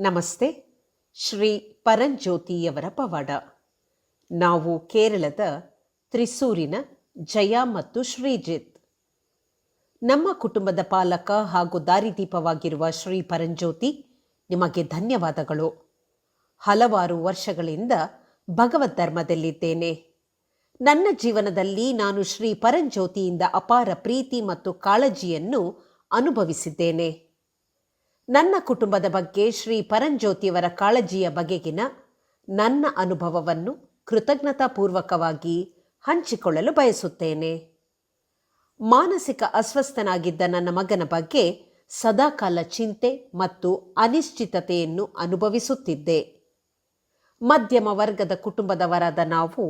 ನಮಸ್ತೆ, ಶ್ರೀ ಪರಂಜ್ಯೋತಿಯವರ ಪವಾಡ. ನಾವು ಕೇರಳದ ತ್ರಿಸೂರಿನ ಜಯ ಮತ್ತು ಶ್ರೀಜಿತ್. ನಮ್ಮ ಕುಟುಂಬದ ಪಾಲಕ ಹಾಗೂ ದಾರಿದೀಪವಾಗಿರುವ ಶ್ರೀ ಪರಂಜ್ಯೋತಿ ನಿಮಗೆ ಧನ್ಯವಾದಗಳು. ಹಲವಾರು ವರ್ಷಗಳಿಂದ ಭಗವದ್ ಧರ್ಮದಲ್ಲಿದ್ದೇನೆ. ನನ್ನ ಜೀವನದಲ್ಲಿ ನಾನು ಶ್ರೀ ಪರಂಜ್ಯೋತಿಯಿಂದ ಅಪಾರ ಪ್ರೀತಿ ಮತ್ತು ಕಾಳಜಿಯನ್ನು ಅನುಭವಿಸಿದ್ದೇನೆ. ನನ್ನ ಕುಟುಂಬದ ಬಗ್ಗೆ ಶ್ರೀ ಪರಂಜ್ಯೋತಿಯವರ ಕಾಳಜಿಯ ಬಗೆಗಿನ ನನ್ನ ಅನುಭವವನ್ನು ಕೃತಜ್ಞತಾಪೂರ್ವಕವಾಗಿ ಹಂಚಿಕೊಳ್ಳಲು ಬಯಸುತ್ತೇನೆ. ಮಾನಸಿಕ ಅಸ್ವಸ್ಥನಾಗಿದ್ದ ನನ್ನ ಮಗನ ಬಗ್ಗೆ ಸದಾಕಾಲ ಚಿಂತೆ ಮತ್ತು ಅನಿಶ್ಚಿತತೆಯನ್ನು ಅನುಭವಿಸುತ್ತಿದ್ದೆ. ಮಧ್ಯಮ ವರ್ಗದ ಕುಟುಂಬದವರಾದ ನಾವು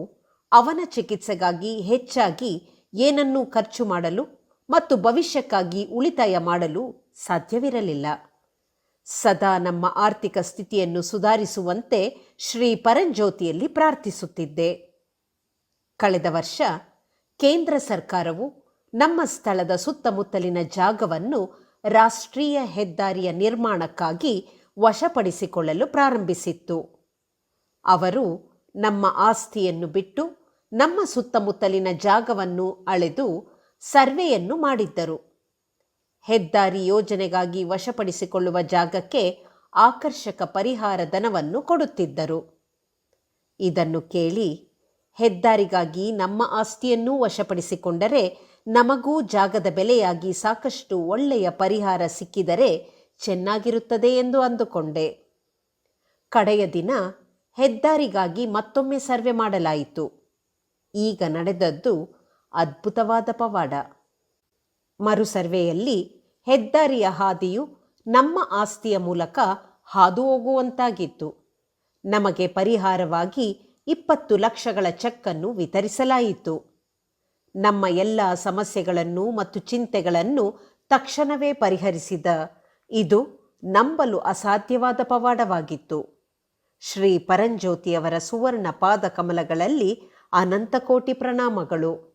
ಅವನ ಚಿಕಿತ್ಸೆಗಾಗಿ ಹೆಚ್ಚಾಗಿ ಏನನ್ನೂ ಖರ್ಚು ಮಾಡಲು ಮತ್ತು ಭವಿಷ್ಯಕ್ಕಾಗಿ ಉಳಿತಾಯ ಮಾಡಲು ಸಾಧ್ಯವಿರಲಿಲ್ಲ. ಸದಾ ನಮ್ಮ ಆರ್ಥಿಕ ಸ್ಥಿತಿಯನ್ನು ಸುಧಾರಿಸುವಂತೆ ಶ್ರೀ ಪರಂಜ್ಯೋತಿಯಲ್ಲಿ ಪ್ರಾರ್ಥಿಸುತ್ತಿದ್ದೆ. ಕಳೆದ ವರ್ಷ ಕೇಂದ್ರ ಸರ್ಕಾರವು ನಮ್ಮ ಸ್ಥಳದ ಸುತ್ತಮುತ್ತಲಿನ ಜಾಗವನ್ನು ರಾಷ್ಟ್ರೀಯ ಹೆದ್ದಾರಿಯ ನಿರ್ಮಾಣಕ್ಕಾಗಿ ವಶಪಡಿಸಿಕೊಳ್ಳಲು ಪ್ರಾರಂಭಿಸಿತ್ತು. ಅವರು ನಮ್ಮ ಆಸ್ತಿಯನ್ನು ಬಿಟ್ಟು ನಮ್ಮ ಸುತ್ತಮುತ್ತಲಿನ ಜಾಗವನ್ನು ಅಳೆದು ಸರ್ವೆಯನ್ನು ಮಾಡಿದ್ದರು. ಹೆದ್ದಾರಿ ಯೋಜನೆಗಾಗಿ ವಶಪಡಿಸಿಕೊಳ್ಳುವ ಜಾಗಕ್ಕೆ ಆಕರ್ಷಕ ಪರಿಹಾರ ಧನವನ್ನು ಕೊಡುತ್ತಿದ್ದರು. ಇದನ್ನು ಕೇಳಿ ಹೆದ್ದಾರಿಗಾಗಿ ನಮ್ಮ ಆಸ್ತಿಯನ್ನೂ ವಶಪಡಿಸಿಕೊಂಡರೆ ನಮಗೂ ಜಾಗದ ಬೆಲೆಯಾಗಿ ಸಾಕಷ್ಟು ಒಳ್ಳೆಯ ಪರಿಹಾರ ಸಿಕ್ಕಿದರೆ ಚೆನ್ನಾಗಿರುತ್ತದೆ ಎಂದು ಅಂದುಕೊಂಡೆ. ಕಡೆಯ ದಿನ ಹೆದ್ದಾರಿಗಾಗಿ ಮತ್ತೊಮ್ಮೆ ಸರ್ವೆ ಮಾಡಲಾಯಿತು. ಈಗ ನಡೆದದ್ದು ಅದ್ಭುತವಾದ ಪವಾಡ. ಮರು ಸರ್ವೆಯಲ್ಲಿ ಹೆದ್ದಾರಿಯ ಹಾದಿಯು ನಮ್ಮ ಆಸ್ತಿಯ ಮೂಲಕ ಹಾದು ಹೋಗುವಂತಾಗಿತ್ತು ನಮಗೆ ಪರಿಹಾರವಾಗಿ ಇಪ್ಪತ್ತು ಲಕ್ಷಗಳ ಚೆಕ್ಕನ್ನು ವಿತರಿಸಲಾಯಿತು. ನಮ್ಮ ಎಲ್ಲ ಸಮಸ್ಯೆಗಳನ್ನು ಮತ್ತು ಚಿಂತೆಗಳನ್ನು ತಕ್ಷಣವೇ ಪರಿಹರಿಸಿದ ಇದು ನಂಬಲು ಅಸಾಧ್ಯವಾದ ಪವಾಡವಾಗಿತ್ತು. ಶ್ರೀ ಪರಂಜ್ಯೋತಿಯವರ ಸುವರ್ಣ ಪಾದಕಮಲಗಳಲ್ಲಿ ಅನಂತಕೋಟಿ ಅನಂತ ಕೋಟಿ ಪ್ರಣಾಮಗಳು.